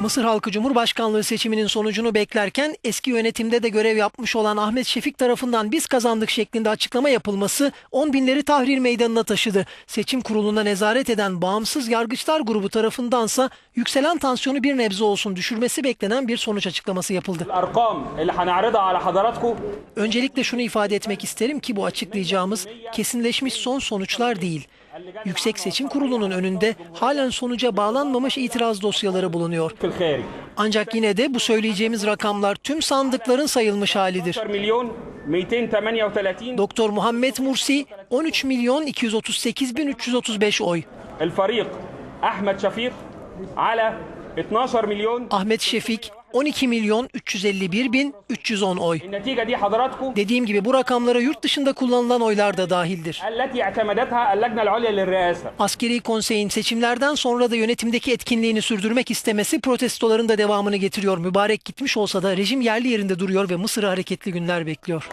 Mısır halkı Cumhurbaşkanlığı seçiminin sonucunu beklerken eski yönetimde de görev yapmış olan Ahmet Şefik tarafından biz kazandık şeklinde açıklama yapılması on binleri tahrir meydanına taşıdı. Seçim kuruluna nezaret eden bağımsız yargıçlar grubu tarafındansa yükselen tansiyonu bir nebze olsun düşürmesi beklenen bir sonuç açıklaması yapıldı. Öncelikle şunu ifade etmek isterim ki bu açıklayacağımız kesinleşmiş son sonuçlar değil. Yüksek Seçim Kurulu'nun önünde halen sonuca bağlanmamış itiraz dosyaları bulunuyor. Ancak yine de bu söyleyeceğimiz rakamlar tüm sandıkların sayılmış halidir. Doktor Muhammed Mursi 13 milyon 238 bin 335 oy. Ahmet Şefik 12 milyon 351 bin 310 oy. Dediğim gibi bu rakamlara yurt dışında kullanılan oylar da dahildir. Askeri konseyin seçimlerden sonra da yönetimdeki etkinliğini sürdürmek istemesi protestoların da devamını getiriyor. Mübarek gitmiş olsa da rejim yerli yerinde duruyor ve Mısır'ı hareketli günler bekliyor.